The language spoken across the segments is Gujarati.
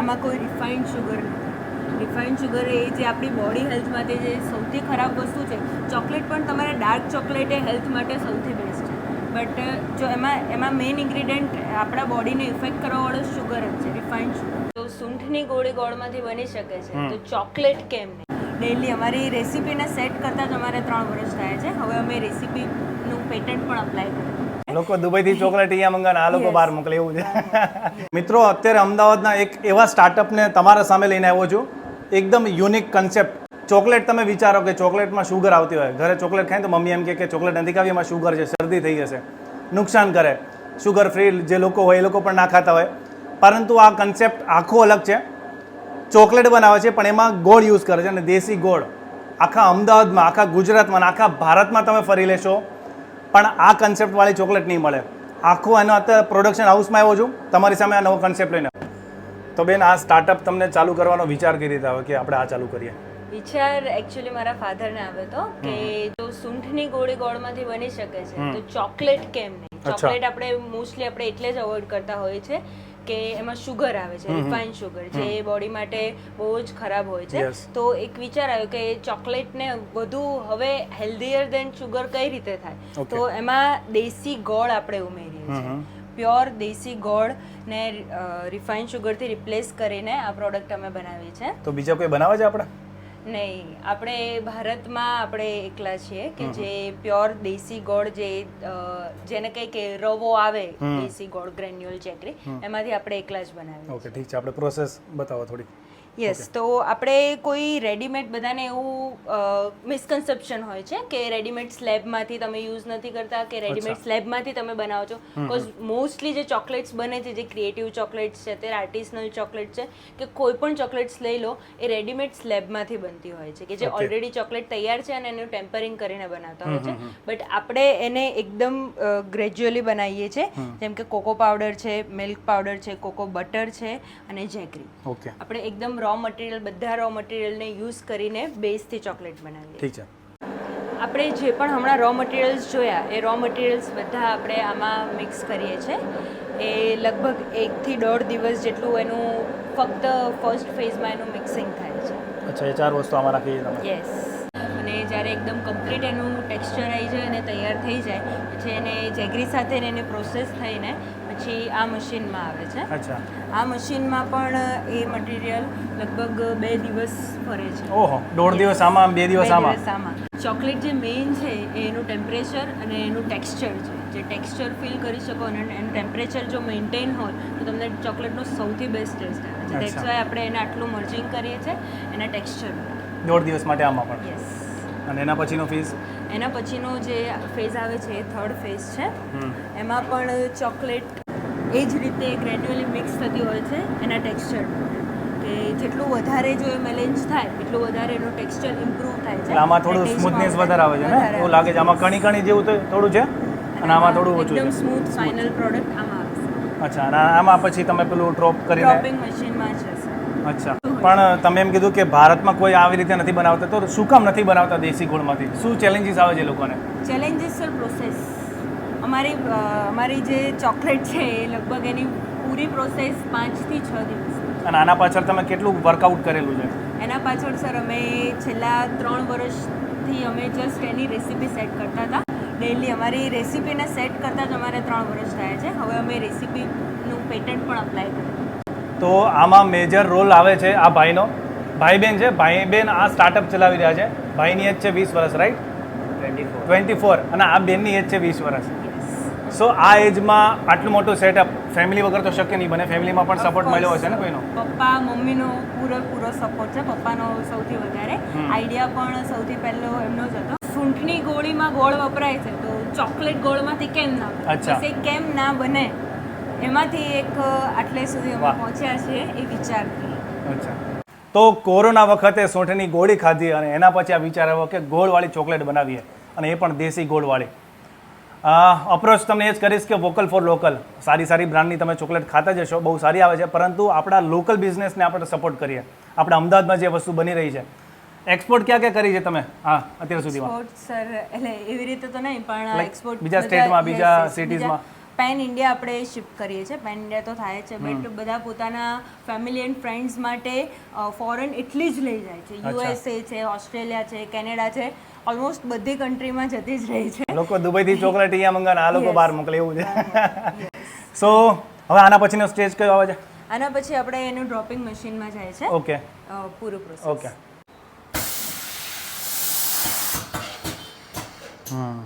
આમાં કોઈ રિફાઇન્ડ શુગર નથી. રિફાઇન્ડ શુગર એ જે આપણી બોડી હેલ્થ માટે જે સૌથી ખરાબ વસ્તુ છે ચોકલેટ પણ તમારે ડાર્ક ચોકલેટ એ હેલ્થ માટે સૌથી બેસ્ટ છે. બટ જો એમાં એમાં મેઇન ઇન્ગ્રીડિયન્ટ આપણા બોડીને ઇફેક્ટ કરવાવાળો શુગર જ છે રિફાઇન્ડ શુગર તો સૂંઠની ગોળી ગોળમાંથી બની શકે છે તો ચોકલેટ કેમ ડેલી અમારી રેસીપીને સેટ કરતાં જ અમારે ત્રણ વર્ષ થાય છે. હવે અમે રેસીપીનું પેટન્ટ પણ અપ્લાય કર્યું. લોકો દુબઈથી ચોકલેટ અહીંયા મંગાવે આ લોકો. બહાર મોકલે એવું છે. મિત્રો અત્યારે અમદાવાદના એક એવા સ્ટાર્ટઅપને તમારા સામે લઈને આવ્યો છું. એકદમ યુનિક કન્સેપ્ટ ચોકલેટ તમે વિચારો કે ચોકલેટમાં શુગર આવતી હોય. ઘરે ચોકલેટ ખાય તો મમ્મી એમ કે ચોકલેટ નથી ખાવી એમાં શુગર છે શરદી થઈ જશે. નુકસાન કરે. શુગર ફ્રી જે લોકો હોય એ લોકો પણ ના ખાતા હોય. પરંતુ આ કન્સેપ્ટ આખો અલગ છે. ચોકલેટ બનાવે છે પણ એમાં ગોળ યુઝ કરે છે અને દેશી ગોળ. આખા અમદાવાદમાં આખા ગુજરાતમાં આખા ભારતમાં તમે ફરી લેશો. પણ આ કન્સેપ્ટવાળી ચોકલેટ નહીં મળે. આખું એનો અત્યારે પ્રોડક્શન હાઉસમાં આવ્યો છું. તમારી સામે આ નવો કન્સેપ્ટ લઈને તો બેન આ સ્ટાર્ટઅપ તમને ચાલુ કરવાનો વિચાર કરી રીતે આવે કે આપણે આ ચાલુ કરીએ? વિચાર એકચ્યુઅલી મારા ફાધરને આવ્યો હતો કે જો સૂંઠની ગોળી ગોળમાંથી બની શકે છે. તો ચોકલેટ કેમ નહીં? ચોકલેટ આપણે મોસ્ટલી આપણે એટલે જ અવોઇડ કરતા હોઈએ છે કે એમાં શુગર આવે છે. રિફાઇન શુગર જે બોડી માટે બહુ જ ખરાબ હોય છે. તો એક વિચાર આવ્યો કે ચોકલેટને વધુ હવે હેલ્ધીયર દેન શુગર કઈ રીતે થાય? તો એમાં દેશી ગોળ આપણે ઉમેરીએ છીએ. પ્યોર દેશી ગોળ ને રિફાઇન શુગરથી રિપ્લેસ કરીને આ પ્રોડક્ટ અમે બનાવી છે તો બીજા કોઈ બનાવે છે આપણે? નહીં આપણે ભારતમાં આપણે એકલા છીએ કે જે પ્યોર દેશી ગોળ જે જેને કંઈ કે રવો આવે. દેશી ગોળ ગ્રેન્યુઅલ ચેકરી એમાંથી આપણે એકલા જ બનાવીએ ઓકે ઠીક છે આપણે પ્રોસેસ બતાવો થોડી યસ તો આપણે કોઈ રેડીમેડ બધાને એવું મિસકન્સેપ્શન હોય છે કે રેડીમેડ સ્લેબમાંથી તમે યુઝ નથી કરતા કે રેડીમેડ સ્લેબમાંથી તમે બનાવો છો? બિકોઝ મોસ્ટલી જે ચોકલેટ્સ બને છે જે ક્રિએટિવ ચોકલેટ્સ છે તે આર્ટિસનલ ચોકલેટ છે કે કોઈ પણ ચોકલેટ્સ લઈ લો એ રેડીમેડ સ્લેબમાંથી બનતી હોય છે કે જે ઓલરેડી ચોકલેટ તૈયાર છે અને એનું ટેમ્પરિંગ કરીને બનાવતા હોય છે. બટ આપણે એને એકદમ ગ્રેજ્યુઅલી બનાવીએ છીએ. જેમ કે કોકો પાવડર છે મિલ્ક પાવડર છે કોકો બટર છે અને જેકરી ઓકે આપણે એકદમ રો મટીરિયલ બધા રો મટીરિયલને યુઝ કરીને બેઝથી ચોકલેટ બનાવીએ. ઠીક છે. આપણે જે પણ હમણાં રો મટીરિયલ્સ જોયા એ રો મટીરિયલ્સ બધા આપણે આમાં મિક્સ કરીએ છીએ એ લગભગ એકથી દોઢ દિવસ જેટલું એનું ફક્ત ફર્સ્ટ ફેઝમાં એનું મિક્સિંગ થાય છે. અચ્છા એ ચાર વસ્તુ આમાં રાખી તમે? યસ અને જ્યારે એકદમ કમ્પ્લીટ એનું ટેક્સચર આવી જાય અને તૈયાર થઈ જાય પછી એને જેગરી સાથે એને પ્રોસેસ થઈને પછી આ મશીનમાં આવે છે. અચ્છા. આ મશીનમાં પણ એ મટીરિયલ લગભગ બે દિવસ ફરે છે. ઓહો દોઢ દિવસ આમાં બે દિવસ આમાં? ચોકલેટ જે મેઇન છે એ એનું ટેમ્પરેચર અને એનું ટેક્સચર છે. જે ટેક્સચર ફીલ કરી શકો અને એનું ટેમ્પરેચર જો મેન્ટેન હોય તો તમને ચોકલેટનો સૌથી બેસ્ટ ટેસ્ટ આવે છે. દેટ્સ. વાય આપણે એને આટલું મર્જિંગ કરીએ છીએ એના ટેક્સચર દોઢ દિવસ માટે આમાં પણ? યસ અને એના પછીનો ફીસ એના પછીનો જે ફેઝ આવે છે એ થર્ડ ફેઝ છે. હમ. એમાં પણ ચોકલેટ એ જ રીતે ગ્રેન્યુઅલી મિક્સ થતી હોય છે એના ટેક્સચર કે જેટલું વધારે જો એ મેલેન્જ થાય એટલું વધારે એનું ટેક્સચર ઇમ્પ્રૂવ થાય છે. આમાં થોડું સ્મૂથનેસ વધારે આવે છે ને? એવું લાગે છે. આમાં કણી કણી જેવું તો થોડું છે? અને આમાં થોડું ઓછું એકદમ સ્મૂથ ફાઇનલ પ્રોડક્ટ આમાં આવશે અચ્છા અને આમાં પછી તમે પેલું ડ્રોપ કરીને ડ્રોપિંગ મશીનમાં છે અચ્છા. પણ તમે એમ કીધું કે ભારતમાં કોઈ આવી રીતે નથી બનાવતા તો શું કામ નથી બનાવતા દેશી ગોળમાંથી? શું ચેલેન્જીસ આવે છે લોકોને? ચેલેન્જીસ સર પ્રોસેસ અમારી અમારી જે ચોકલેટ છે એ લગભગ એની પૂરી પ્રોસેસ પાંચથી છ દિવસ. અને આના પાછળ તમે કેટલું વર્કઆઉટ કરેલું છે? એના પાછળ સર અમે છેલ્લા ત્રણ વર્ષથી અમે જસ્ટ એની રેસીપી સેટ કરતા હતા. ડેલી અમારી રેસીપીને સેટ કરતાં જ અમારે ત્રણ વર્ષ થયા છે. હવે અમે રેસીપીનું પેટન્ટ પણ અપ્લાય કર્યું. તો આમાં મેજર રોલ આવે છે આ ભાઈનો. ભાઈ બેન છે ભાઈ બેન આ સ્ટાર્ટઅપ ચલાવી રહ્યા છે. ભાઈની એજ છે વીસ વર્ષ રાઈટ ટ્વેન્ટી ફોર અને આ બેનની એજ છે વીસ વર્ષ. સો આ એજમાં આટલું મોટું સેટઅપ ફેમિલી વગર તો શક્ય નહીં બને ફેમિલીમાં પણ સપોર્ટ મળ્યો હશે ને કોઈનો? પપ્પા મમ્મીનો પૂરેપૂરો સપોર્ટ છે. પપ્પાનો સૌથી વધારે. આઈડિયા પણ સૌથી પહેલો એમનો જ હતો. સૂંઠની ગોળીમાં ગોળ વપરાય છે તો ચોકલેટ ગોળમાંથી કેમ ના અચ્છા. એ કેમ ના બને એમાંથી એક આટલે સુધી અમે પહોંચ્યા છીએ એ વિચારથી. અચ્છા. તો કોરોના વખતે સૂંઠની ગોળી ખાધી અને એના પછી આ વિચાર આવ્યો કે ગોળવાળી ચોકલેટ બનાવીએ અને એ પણ દેશી ગોળવાળી. અપ્રોચ તમને એ જ કરીશ કે વોકલ ફોર લોકલ. સારી સારી બ્રાન્ડની તમે ચોકલેટ ખાતા જશો બહુ સારી આવે છે પરંતુ આપણા લોકલ બિઝનેસને આપણે સપોર્ટ કરીએ. આપણે અમદાવાદમાં જે વસ્તુ બની રહી છે. એક્સપોર્ટ ક્યાં ક્યાં કરી છે તમે? હા અત્યાર સુધીમાં. સર એટલે એવી રીતે તો નહીં પણ એક્સપોર્ટ બીજા સ્ટેટમાં, બીજા સિટીઝમાં? પેન ઇન્ડિયા આપણે શિફ્ટ કરીએ છીએ. પેન ઇન્ડિયા તો થાય છે બટ બધા પોતાના ફેમિલી એન્ડ ફ્રેન્ડ્સ માટે ફોરેન એટલી જ લઈ જાય છે. યુએસએ છે ઓસ્ટ્રેલિયા છે કેનેડા છે ઓલમોસ્ટ બધી કન્ટ્રીમાં જતી જ રહી છે. લોકો દુબઈથી ચોકલેટ અહીંયા મંગાવે આ લોકો બહાર મોકલે એવું છે. સો હવે આના પછીનો સ્ટેજ કયો આવે છે? આના પછી આપણે એનું ડ્રોપિંગ મશીનમાં જાય છે. ઓકે પૂરું પ્રોસેસ ઓકે હમ.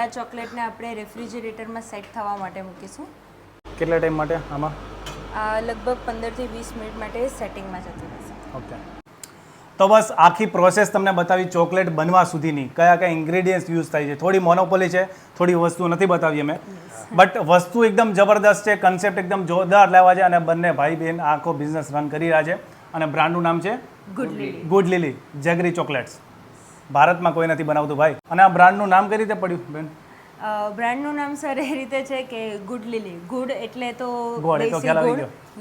આ ચોકલેટને આપણે રેફ્રિજરેટરમાં સેટ થવા માટે મૂકીશું. કેટલા ટાઈમ માટે આમાં? આ લગભગ પંદરથી વીસ મિનિટ માટે સેટિંગમાં જતું રહેશે. ઓકે. તો બસ આખી પ્રોસેસ તમને બતાવી ચોકલેટ બનવા સુધીની. કયા કયા ઇન્ગ્રેડિયન્ટ્સ યુઝ થાય છે? થોડી મોનોપોલી છે થોડી વસ્તુ નથી બતાવી અમે. બટ વસ્તુ એકદમ જબરદસ્ત છે કન્સેપ્ટ એકદમ જોરદાર લેવા છે અને બંને ભાઈ બહેન આખો બિઝનેસ રન કરી રહ્યા છે. અને બ્રાન્ડનું નામ છે? Good lily good lily jaggery chocolates ભારતમાં કોઈ નથી બનાવતું ભાઈ. અને આ બ્રાન્ડનું નામ કઈ રીતે પડ્યું બેન? બ્રાન્ડનું નામ સર એ રીતે છે કે ગુડ લીલી. ગુડ એટલે તો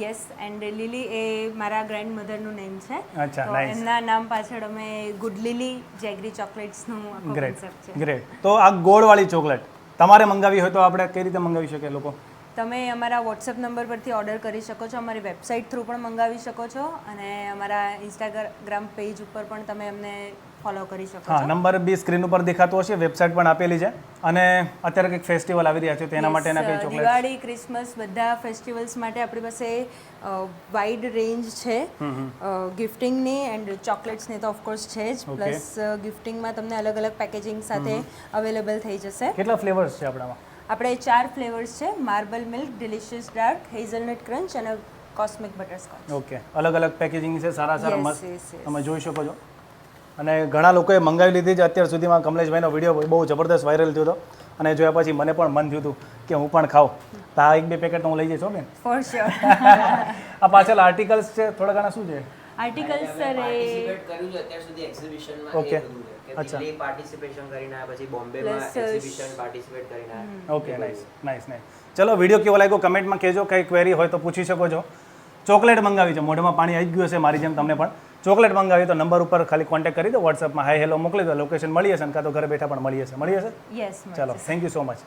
યસ એન્ડ લીલી એ મારા ગ્રેન્ડ મધરનું નેમ છે તો એમના નામ પાછળ અમે ગુડ લીલી જેગરી ચોકલેટ્સનું ગ્રેટ ગ્રેટ તો આ ગોળવાળી ચોકલેટ તમારે મંગાવી હોય તો આપણે કઈ રીતે મંગાવી શકીએ લોકો? તમે અમારા વોટ્સએપ નંબર પરથી ઓર્ડર કરી શકો છો અમારી વેબસાઇટ થ્રુ પણ મંગાવી શકો છો અને અમારા ઇન્સ્ટાગ્રામ પેજ ઉપર પણ તમે અમને ફોલો કરી શકો હા નંબર બી સ્ક્રીન ઉપર દેખાતો હશે વેબસાઇટ પણ આપેલી છે. અને અત્યારે કંઈક ફેસ્ટિવલ આવી રહ્યા છે તેના માટેના કઈ ચોકલેટ દિવાળી ક્રિસમસ બધા ફેસ્ટિવલ્સ માટે આપણી પાસે વાઇડ રેન્જ છે. ગિફ્ટિંગની એન્ડ ચોકલેટ્સની તો ઓફકોર્સ છે જ. પ્લસ ગિફ્ટિંગમાં તમને અલગ અલગ પેકેજિંગ સાથે અવેલેબલ થઈ જશે. કેટલા ફ્લેવર્સ છે આપણામાં? આપણે ચાર ફ્લેવર્સ છે marble milk delicious dark hazelnut crunch અને કોસ્મિક બટરસ્કોચ ઓકે અલગ અલગ પેકેજિંગ છે સારા સારા મસ્ત. તમે જોઈ શકો છો. અને ઘણા લોકોએ મંગાવી લીધી છે અત્યાર સુધીમાં કમલેશભાઈનો વીડિયો બહુ જબરદસ્ત વાયરલ થયો હતો. અને જોયા પછી મને પણ મન થયું હતું કે હું પણ ખાઉં. તો આ એક બે પેકેટ હું લઈ જઈશ ઓકે ફોર શ્યોર આ પાછળ આર્ટિકલ્સ છે થોડા ઘણા શું છે? આર્ટિકલ્સ સર એ પાર્ટિસિપેટ કર્યું છે અત્યાર સુધી એક્ઝિબિશનમાં એ Okay. બધું છે કે અચ્છા. દિલ્હી પાર્ટિસિપેશન કરીને આવ્યા પછી બોમ્બેમાં uh, એક્ઝિબિશન પાર્ટિસિપેટ કરીને આવ્યા. ઓકે નાઇસ નાઇસ નાઇસ ચલો વીડિયો કેવો લાગ્યો? કમેન્ટમાં કહેજો કંઈ ક્વેરી હોય તો પૂછી શકો છો. ચોકલેટ મંગાવી છે મોઢામાં પાણી આવી ગયું હશે મારી જેમ તમને પણ. ચોકલેટ મંગાવી તો નંબર ઉપર ખાલી કોન્ટેક્ટ કરી દો વોટ્સઅપમાં હાય હેલો મોકલી દો લોકેશન મળી જશે કાં તો ઘરે બેઠા પણ મળી જશે મળી જશે યસ ચલો થેન્ક યુ સો મચ